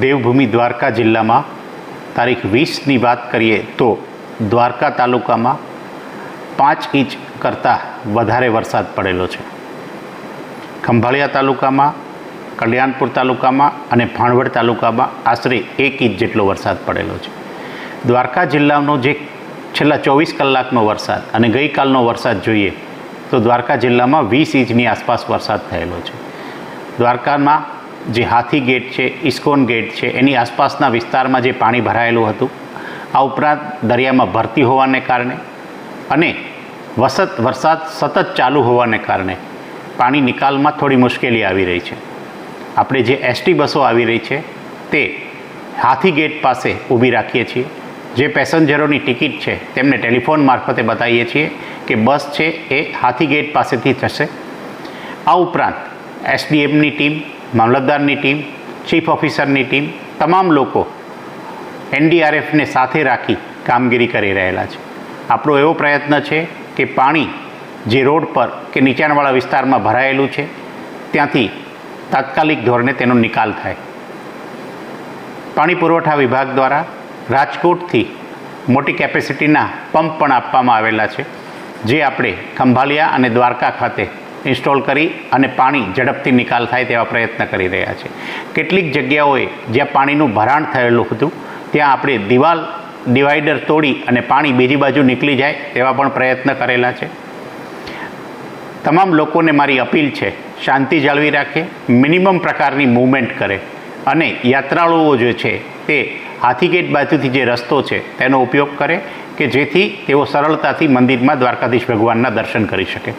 દેવભૂમિ દ્વારકા જિલ્લામાં તારીખ વીસની વાત કરીએ તો દ્વારકા તાલુકામાં પાંચ ઇંચ કરતાં વધારે વરસાદ પડેલો છે. ખંભાળિયા તાલુકામાં, કલ્યાણપુર તાલુકામાં અને ભાણવડ તાલુકામાં આશરે એક ઇંચ જેટલો વરસાદ પડેલો છે. દ્વારકા જિલ્લાનો જે છેલ્લા ચોવીસ કલાકનો વરસાદ અને ગઈકાલનો વરસાદ જોઈએ તો દ્વારકા જિલ્લામાં વીસ ઇંચની આસપાસ વરસાદ થયેલો છે. દ્વારકામાં જે હાથી ગેટ છે, ઇસ્કોન ગેટ છે, એની આસપાસના વિસ્તારમાં જે પાણી ભરાયેલું હતું, આ ઉપરાંત દરિયામાં ભરતી હોવાને કારણે અને વસત, વરસાદ સતત ચાલુ હોવાને કારણે પાણી નિકાલમાં થોડી મુશ્કેલી આવી રહી છે. આપણે જે એસટી બસો આવી રહી છે, તે હાથી ગેટ પાસે ઊભી રાખીએ છીએ. જે પેસેન્જરોની ટિકિટ છે, તેમને ટેલિફોન મારફતે બતાવીએ છીએ કે બસ છે, એ હાથી ગેટ પાસેથી થશે. આ ઉપરાંત એસડીએમની ટીમ મામલતદારની ટીમ, ચીફ ઓફિસરની ટીમ, તમામ લોકો એનડીઆરએફને સાથે રાખી કામગીરી કરી રહેલા છે. આપણો એવો પ્રયત્ન છે કે પાણી જે રોડ પર કે નીચાણવાળા વિસ્તારમાં ભરાયેલું છે, ત્યાંથી તાત્કાલિક ધોરણે તેનો નિકાલ થાય. પાણી પુરવઠા વિભાગ દ્વારા રાજકોટથી મોટી કેપેસિટીના પંપ પણ આપવામાં આવેલા છે, જે આપણે ખંભાલિયા અને દ્વારકા ખાતે ઇન્સ્ટોલ કરી અને પાણી ઝડપથી નિકાલ થાય તેવા પ્રયત્ન કરી રહ્યા છે. કેટલીક જગ્યાઓએ જ્યાં પાણીનું ભરાણ થયેલું હતું, ત્યાં આપણે દિવાલ ડિવાઈડર તોડી અને પાણી બીજી બાજુ નીકળી જાય તેવા પણ પ્રયત્ન કરેલા છે. તમામ લોકોને મારી અપીલ છે, શાંતિ જાળવી રાખે, મિનિમમ પ્રકારની મૂવમેન્ટ કરે અને યાત્રાળુઓ જે છે તે હાથીગેટ બાજુથી જે રસ્તો છે તેનો ઉપયોગ કરે કે જેથી તેઓ સરળતાથી મંદિરમાં દ્વારકાધીશ ભગવાનના દર્શન કરી શકે.